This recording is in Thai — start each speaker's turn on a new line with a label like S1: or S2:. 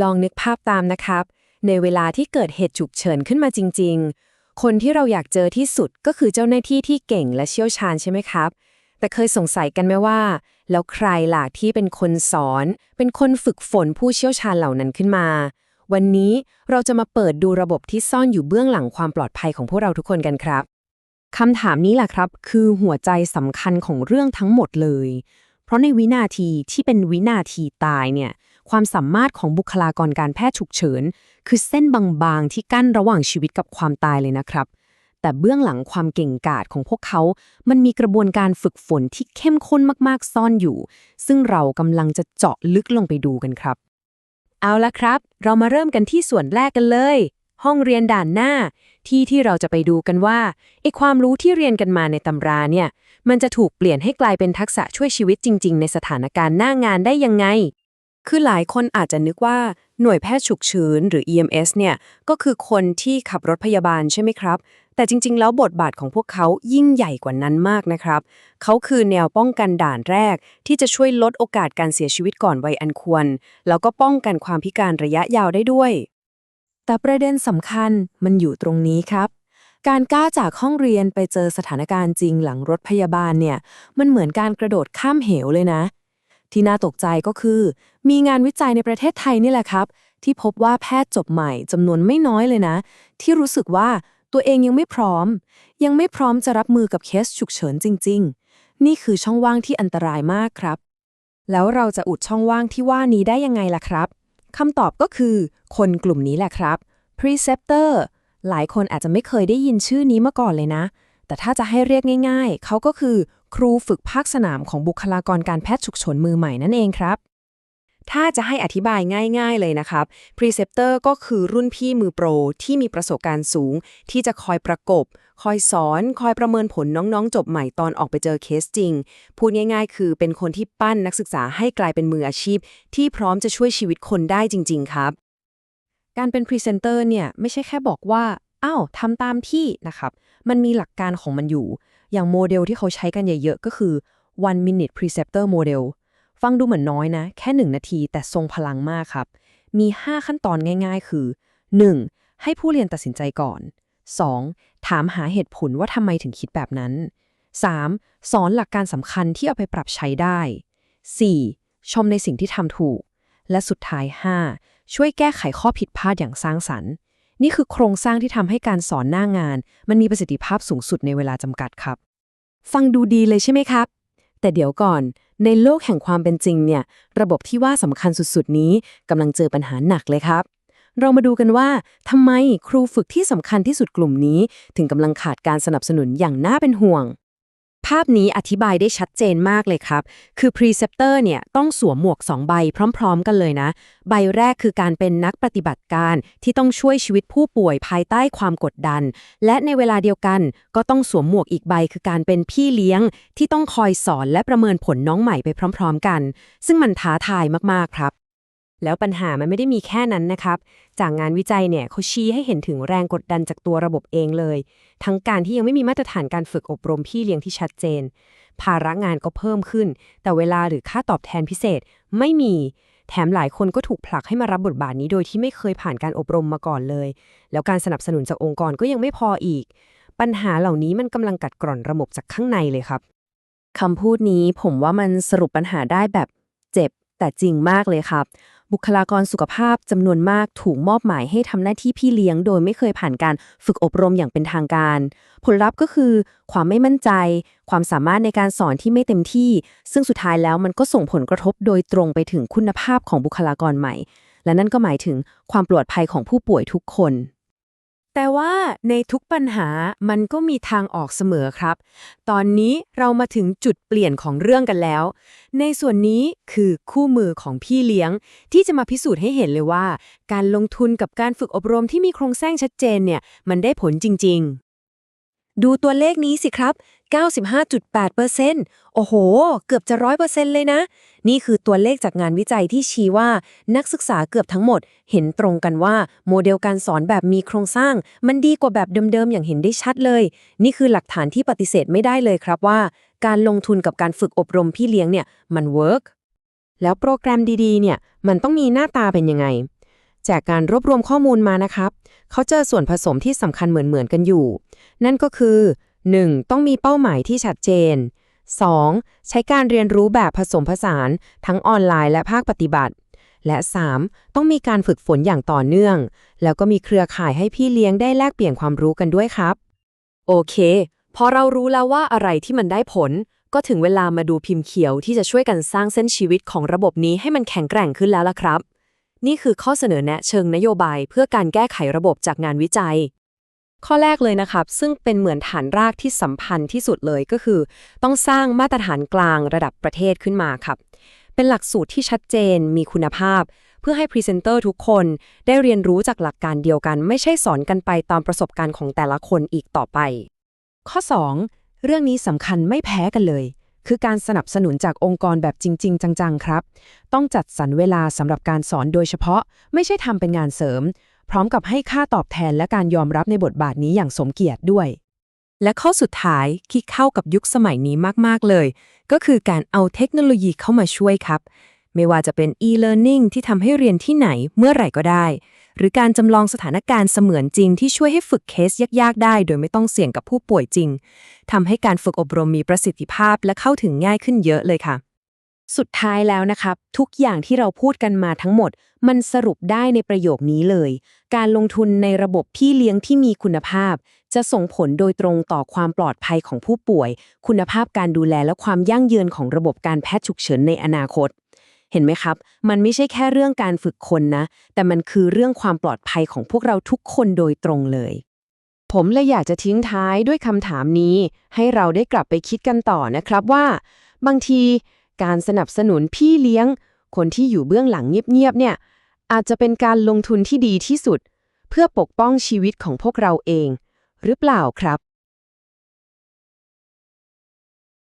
S1: ลองนึกภาพตามนะครับ ในเวลาที่เกิดเหตุฉุกเฉินขึ้นมาจริง ๆ คนที่เราอยากเจอที่สุดก็คือเจ้าหน้าที่ที่เก่งและเชี่ยวชาญใช่ไหมครับ แต่เคยสงสัยกันไหมว่า แล้วใครล่ะที่เป็นคนสอน เป็นคนฝึกฝนผู้เชี่ยวชาญเหล่านั้นขึ้นมา วันนี้เราจะมาเปิดดูระบบที่ซ่อนอยู่เบื้องหลังความปลอดภัยของพวกเราทุกคนกันครับคำถามนี้แหละครับ คือหัวใจสำคัญของเรื่องทั้งหมดเลย เพราะในวินาทีที่เป็นวินาทีตายเนี่ย ความสามารถของบุคลากรการแพทย์ฉุกเฉิน คือเส้นบางๆที่กั้นระหว่างชีวิตกับความตายเลยนะครับ แต่เบื้องหลังความเก่งกาจของพวกเขา มันมีกระบวนการฝึกฝนที่เข้มข้นมากๆซ่อนอยู่ ซึ่งเรากำลังจะเจาะลึกลงไปดูกันครับ เอาละครับ เรามาเริ่มกันที่ส่วนแรกกันเลย ห้องเรียนด่านหน้า ที่ที่เราจะไปดูกันว่าไอความรู้ที่เรียนกันมาในตำราเนี่ย มันจะถูกเปลี่ยนให้กลายเป็นทักษะช่วยชีวิตจริง ๆ ในสถานการณ์หน้างานได้ยังไง คือหลายคนอาจจะนึกว่าหน่วยแพทย์ฉุกเฉินหรือ EMS เนี่ย ก็คือคนที่ขับรถพยาบาลใช่ไหมครับ แต่จริง ๆ แล้วบทบาทของพวกเขายิ่งใหญ่กว่านั้นมากนะครับ เขาคือแนวป้องกันด่านแรก ที่จะช่วยลดโอกาสการเสียชีวิตก่อนวัยอันควร แล้วก็ป้องกันความพิการระยะยาวได้ด้วย แต่ประเด็นสำคัญมันอยู่ตรงนี้ครับการก้าวจากห้องเรียนไปเจอสถานการณ์จริงหลังรถพยาบาลเนี่ย มันเหมือนการกระโดดข้ามเหวเลยนะ ที่น่าตกใจก็คือ มีงานวิจัยในประเทศไทยนี่แหละครับ ที่พบว่าแพทย์จบใหม่จำนวนไม่น้อยเลยนะ ที่รู้สึกว่าตัวเองยังไม่พร้อม ยังไม่พร้อมจะรับมือกับเคสฉุกเฉินจริง ๆ นี่คือช่องว่างที่อันตรายมากครับ แล้วเราจะอุดช่องว่างที่ว่านี้ได้ยังไงล่ะครับคำตอบก็คือ คนกลุ่มนี้แหละครับ preceptor หลายคนอาจจะไม่เคยได้ยินชื่อนี้มาก่อนเลยนะ แต่ถ้าจะให้เรียกง่าย ๆ เขาก็คือ ครูฝึกภาคสนามของบุคลากรการแพทย์ฉุกเฉินมือใหม่นั่นเองครับ ถ้าจะให้อธิบายง่าย ๆเลยนะครับ Preceptor ก็คือรุ่นพี่มือโปร ที่มีประสบการณ์สูง ที่จะคอยประกบ คอยสอน คอยประเมินผลน้องๆ จบใหม่ตอนออกไปเจอเคสจริง พูดง่าย ๆ คือเป็นคนที่ปั้นนักศึกษาให้กลายเป็นมืออาชีพ ที่พร้อมจะช่วยชีวิตคนได้จริง ๆ ครับ การเป็นพรีเซนเตอร์เนี่ยไม่ใช่แค่บอกว่าอ้าวทำตามที่นะครับ มันมีหลักการของมันอยู่ อย่างโมเดลที่เขาใช้กันเยอะๆก็คือ one minute preceptor model ฟังดูเหมือนน้อยนะ แค่ 1 นาทีแต่ทรงพลังมากครับ มี 5 ขั้นตอนง่ายๆ คือ 1. ให้ผู้เรียนตัดสินใจก่อน 2. ถามหาเหตุผลว่าทำไมถึงคิดแบบนั้น 3. สอนหลักการสำคัญที่เอาไปปรับใช้ได้ 4. ชมในสิ่งที่ทำถูก และสุดท้าย 5. ช่วยแก้ไขข้อผิดพลาดอย่างสร้างสรรค์ นี่คือโครงสร้างที่ทำให้การสอนหน้างาน มันมีประสิทธิภาพสูงสุดในเวลาจำกัดครับ ฟังดูดีเลยใช่ไหมครับ แต่เดี๋ยวก่อน ในโลกแห่งความเป็นจริงเนี่ย ระบบที่ว่าสำคัญสุดๆ นี้กำลังเจอปัญหาหนักเลยครับ เรามาดูกันว่าทำไมครูฝึกที่สำคัญที่สุดกลุ่มนี้ ถึงกำลังขาดการสนับสนุนอย่างน่าเป็นห่วง ภาพนี้อธิบายได้ชัดเจนมากเลยครับ คือ Preceptor เนี่ยต้องสวมหมวก 2 ใบพร้อม ๆ กันเลยนะ ใบแรกคือการเป็นนักปฏิบัติการที่ต้องช่วยชีวิตผู้ป่วยภายใต้ความกดดัน และในเวลาเดียวกันก็ต้องสวมหมวกอีกใบคือการเป็นพี่เลี้ยง ที่ต้องคอยสอนและประเมินผลน้องใหม่ไปพร้อม ๆ กัน ซึ่งมันท้าทายมากๆครับ แล้วปัญหามันไม่ได้มีแค่นั้นนะครับ จากงานวิจัยเนี่ยเขาชี้ให้เห็นถึงแรงกดดันจากตัวระบบเองเลย ทั้งการที่ยังไม่มีมาตรฐานการฝึกอบรมพี่เลี้ยงที่ชัดเจน ภาระงานก็เพิ่มขึ้น แต่เวลาหรือค่าตอบแทนพิเศษไม่มี แถมหลายคนก็ถูกผลักให้มารับบทบาทนี้โดยที่ไม่เคยผ่านการอบรมมาก่อนเลย แล้วการสนับสนุนจากองค์กรก็ยังไม่พออีก ปัญหาเหล่านี้มันกำลังกัดกร่อนระบบจากข้างในเลยครับคำพูดนี้ผมว่ามันสรุปปัญหาได้แบบเจ็บแต่จริงมากเลยครับ บุคลากรสุขภาพจำนวนมากถูกมอบหมายให้ทำหน้าที่พี่เลี้ยง โดยไม่เคยผ่านการฝึกอบรมอย่างเป็นทางการ ผลลัพธ์ก็คือ ความไม่มั่นใจ ความสามารถในการสอนที่ไม่เต็มที่ ซึ่งสุดท้ายแล้วมันก็ส่งผลกระทบโดยตรงไปถึงคุณภาพของบุคลากรใหม่ และนั่นก็หมายถึงความปลอดภัยของผู้ป่วยทุกคน แต่ว่าในทุกปัญหามันก็มีทางออกเสมอครับ ตอนนี้เรามาถึงจุดเปลี่ยนของเรื่องกันแล้ว ในส่วนนี้คือคู่มือของพี่เลี้ยง ที่จะมาพิสูจน์ให้เห็นเลยว่า การลงทุนกับการฝึกอบรมที่มีโครงสร้างชัดเจนเนี่ยมันได้ผลจริง ๆ ดูตัวเลขนี้สิครับ 95.8%โอ้โห เกือบจะ 100%เลยนะ นี่คือตัวเลขจากงานวิจัยที่ชี้ว่า นักศึกษาเกือบทั้งหมด เห็นตรงกันว่าโมเดลการสอนแบบมีโครงสร้าง มันดีกว่าแบบเดิมๆ อย่างเห็นได้ชัดเลย นี่คือหลักฐานที่ปฏิเสธไม่ได้เลยครับว่า การลงทุนกับการฝึกอบรมพี่เลี้ยงเนี่ยมันเวิร์กแล้วโปรแกรมดีๆ เนี่ย มันต้องมีหน้าตาเป็นยังไง จากการรวบรวมข้อมูลมานะครับ เขาเจอส่วนผสมที่สำคัญเหมือนๆกันอยู่ นั่นก็คือ 1. ต้องมีเป้าหมายที่ชัดเจน 2. ใช้การเรียนรู้แบบผสมผสาน ทั้งออนไลน์และภาคปฏิบัติ และ 3. ต้องมีการฝึกฝนอย่างต่อเนื่อง แล้วก็มีเครือข่ายให้พี่เลี้ยงได้แลกเปลี่ยนความรู้กันด้วยครับ
S2: โอเค พอเรารู้แล้วว่าอะไรที่มันได้ผล ก็ถึงเวลามาดูพิมพ์เขียวที่จะช่วยกันสร้างเส้นชีวิตของระบบนี้ให้มันแข็งแกร่งขึ้นแล้วล่ะครับ นี่คือข้อเสนอแนะเชิงนโยบาย เพื่อการแก้ไขระบบจากงานวิจัย
S1: ข้อแรกเลยนะครับ ซึ่งเป็นเหมือนฐานรากที่สัมพันธ์ที่สุดเลยก็คือ ต้องสร้างมาตรฐานกลางระดับประเทศขึ้นมาครับ เป็นหลักสูตรที่ชัดเจนมีคุณภาพ เพื่อให้พรีเซนเตอร์ทุกคนได้เรียนรู้จากหลักการเดียวกัน ไม่ใช่สอนกันไปตามประสบการณ์ของแต่ละคนอีกต่อไป ข้อ 2 เรื่องนี้สำคัญไม่แพ้กันเลย คือการสนับสนุนจากองค์กรแบบจริง ๆ จังๆ ครับ ต้องจัดสรรเวลาสำหรับการสอนโดยเฉพาะ ไม่ใช่ทำเป็นงานเสริม พร้อมกับให้ค่าตอบแทนและการยอมรับในบทบาทนี้อย่างสมเกียรติด้วย และข้อสุดท้ายที่เข้ากับยุคสมัยนี้มากๆเลย ก็คือการเอาเทคโนโลยีเข้ามาช่วยครับ ไม่ว่าจะเป็น e-learning ที่ทำให้เรียนที่ไหนเมื่อไหร่ก็ได้ หรือการจำลองสถานการณ์เสมือนจริงที่ช่วยให้ฝึกเคสยากๆ ได้ โดยไม่ต้องเสี่ยงกับผู้ป่วยจริงทำให้การฝึกอบรมมีประสิทธิภาพและเข้าถึงง่ายขึ้นเยอะเลยค่ะ สุดท้ายแล้วนะครับ ทุกอย่างที่เราพูดกันมาทั้งหมด มันสรุปได้ในประโยคนี้เลย การลงทุนในระบบพี่เลี้ยงที่มีคุณภาพ จะส่งผลโดยตรงต่อความปลอดภัยของผู้ป่วย คุณภาพการดูแลและความยั่งยืนของระบบการแพทย์ฉุกเฉินในอนาคต เห็นไหมครับ มันไม่ใช่แค่เรื่องการฝึกคนนะ แต่มันคือเรื่องความปลอดภัยของพวกเราทุกคนโดยตรงเลย ผมเลยอยากจะทิ้งท้ายด้วยคำถามนี้ ให้เราได้กลับไปคิดกันต่อนะครับว่า บางที การสนับสนุนพี่เลี้ยง คนที่อยู่เบื้องหลังเงียบๆเนี่ย อาจจะเป็นการลงทุนที่ดีที่สุด เพื่อปกป้องชีวิตของพวกเราเอง หรือเปล่าครับ